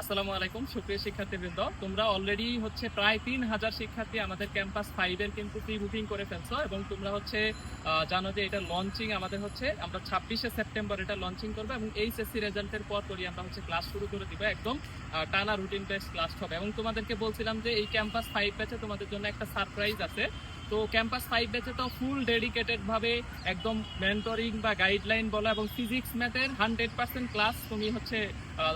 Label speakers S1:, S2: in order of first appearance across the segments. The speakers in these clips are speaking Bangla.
S1: আসসালামু আলাইকুম, সুপ্রিয় শিক্ষার্থীবৃন্দ। তোমরা অলরেডি হচ্ছে প্রায় তিন হাজার শিক্ষার্থী আমাদের ক্যাম্পাস ফাইভের কিন্তু প্রি বুকিং করে ফেলছো এবং তোমরা হচ্ছে জানো যে এটা লঞ্চিং আমাদের হচ্ছে, আমরা ছাব্বিশে সেপ্টেম্বর এটা লঞ্চিং করব এবং এইচএসসি রেজাল্টের পর করি আমরা হচ্ছে ক্লাস শুরু করে দিব, একদম টানা রুটিন বেস ক্লাস হবে। এবং তোমাদেরকে বলছিলাম যে এই ক্যাম্পাস ফাইভ ব্যাচে তোমাদের জন্য একটা সারপ্রাইজ আছে। তো ক্যাম্পাস ফাইভ ব্যাচে তো ফুল ডেডিকেটেড ভাবে একদম মেন্টরিং বা গাইডলাইন বলো এবং ফিজিক্স ম্যাথের হান্ড্রেড পার্সেন্ট ক্লাস তুমি হচ্ছে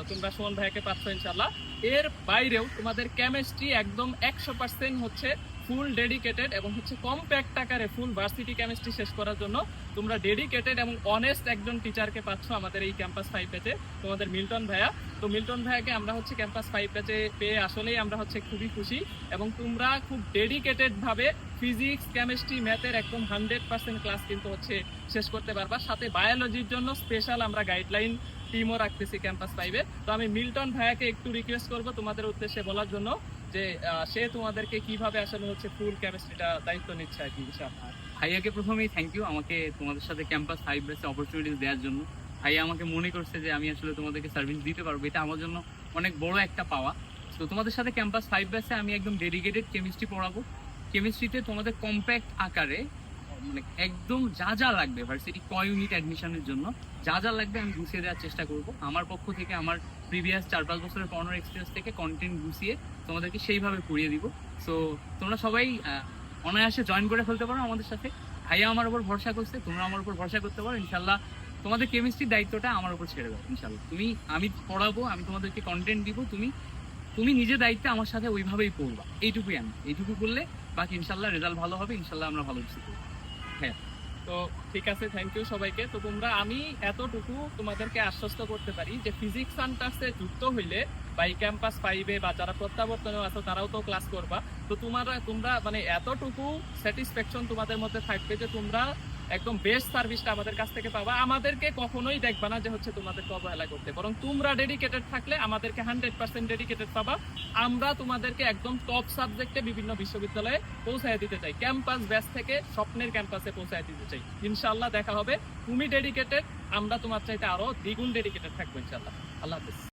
S1: তোমরা সুমন ভাইকে পাচ্ছ ইনশাল্লাহ এর বাইরেও তোমাদের কেমিস্ট্রি একদম একশো পার্সেন্ট হচ্ছে ফুল ডেডিকেটেড এবং হচ্ছে কম্প্যাক্ট আকারে ফুল ভার্সিটি কেমিস্ট্রি শেষ করার জন্য তোমরা ডেডিকেটেড এবং অনেস্ট একজন টিচারকে পাচ্ছ আমাদের এই ক্যাম্পাস ফাইভ ব্যাচে তোমাদের মিল্টন ভাইয়া। তো মিল্টন ভাইয়াকে আমরা হচ্ছে ক্যাম্পাস ফাইভ ব্যাচে পেয়ে আসলেই আমরা হচ্ছে খুবই খুশি এবং তোমরা খুব ডেডিকেটেড ভাবে ফিজিক্স কেমিস্ট্রি ম্যাথের একদম হান্ড্রেড পার্সেন্ট ক্লাস কিন্তু হচ্ছে শেষ করতে পারবা। সাথে বায়োলজির জন্য স্পেশাল আমরা গাইডলাইন টিমও রাখতেছি ক্যাম্পাস ফাইভে তো আমি মিল্টন ভাইয়াকে একটু রিকোয়েস্ট করব তোমাদের উদ্দেশ্যে বলার জন্য। যে সে তোমাদেরকে কীভাবে আসলে হচ্ছে ফুল কেমিস্ট্রিটা দায়িত্ব নিচ্ছে আর কি
S2: ভাইয়াকে প্রথমেই থ্যাংক ইউ আমাকে তোমাদের সাথে ক্যাম্পাস হাইব্রেসে অপরচুনিটিস দেওয়ার জন্য। ভাইয়া আমাকে মনে করছে যে, আমি আসলে তোমাদেরকে সার্ভিস দিতে পারব। এটা আমার জন্য অনেক বড় একটা পাওয়া। তো তোমাদের সাথে ক্যাম্পাস ফাইভ ব্যাচে আমি একদম ডেডিকেটেড কেমিস্ট্রি পড়াবো। কেমিস্ট্রিতে তোমাদের কম্প্যাক্ট আকারে মানে একদম যা যা লাগবে ভার্সিটি ক ইউনিট অ্যাডমিশনের জন্য, যা যা লাগবে আমি গুছিয়ে দেওয়ার চেষ্টা করব। আমার পক্ষ থেকে, আমার প্রিভিয়াস চার পাঁচ বছরের পড়ানোর এক্সপিরিয়েন্স থেকে কন্টেন্ট গুছিয়ে তোমাদেরকে সেইভাবে পড়িয়ে দিব। সো তোমরা সবাই অনায়াসে জয়েন করে ফেলতে পারো আমাদের সাথে। ভাইয়া আমার উপর ভরসা করছে, তোমরা আমার উপর ভরসা করতে পারো। ইনশাল্লাহ তোমাদের কেমিস্ট্রির দায়িত্বটা আমার উপর ছেড়ে দাও ইনশাল্লাহ তুমি, আমি পড়াবো, আমি তোমাদেরকে কন্টেন্ট দিব, তুমি তুমি নিজের দায়িত্বে আমার সাথে ওইভাবেই পড়বা। এইটুকুই আমি, এইটুকু করলে বাকি ইনশাল্লাহ রেজাল্ট ভালো হবে ইনশাল্লাহ আমরা ভালো কিছু করব।
S1: তো ঠিক আছে থ্যাংক ইউ সবাইকে। তো তোমরা, আমি এতটুকু তোমাদেরকে আশ্বস্ত করতে পারি যে ফিজিক্স সান্টার্সে যুক্ত হইলে বা ক্যাম্পাস পাইবে বা যারা প্রত্যাবর্তনে আছো, তারাও তো ক্লাস করবা। তো তোমরা তোমরা মানে এতটুকু স্যাটিসফ্যাকশন তোমাদের মধ্যে থাকবে যে তোমরা একদম বেস্ট সার্ভিসটা আমাদের কাছ থেকে পাবা। আমাদেরকে কখনোই দেখবা না যে হচ্ছে তোমাদেরকে অবহেলা করতে। বরং তোমরা ডেডিকেটেড থাকলে আমাদেরকে হান্ড্রেড পার্সেন্ট ডেডিকেটেড পাবা। আমরা তোমাদেরকে একদম টপ সাবজেক্টে বিভিন্ন বিশ্ববিদ্যালয়ে পৌঁছায় দিতে চাই। ক্যাম্পাস ব্যাস থেকে স্বপ্নের ক্যাম্পাসে পৌঁছায় দিতে চাই। ইনশাল্লাহ দেখা হবে। তুমি ডেডিকেটেড আমরা তোমার চাইতে আরও দ্বিগুণ ডেডিকেটেড থাকব ইনশাল্লাহ আল্লাহ হাফিজ।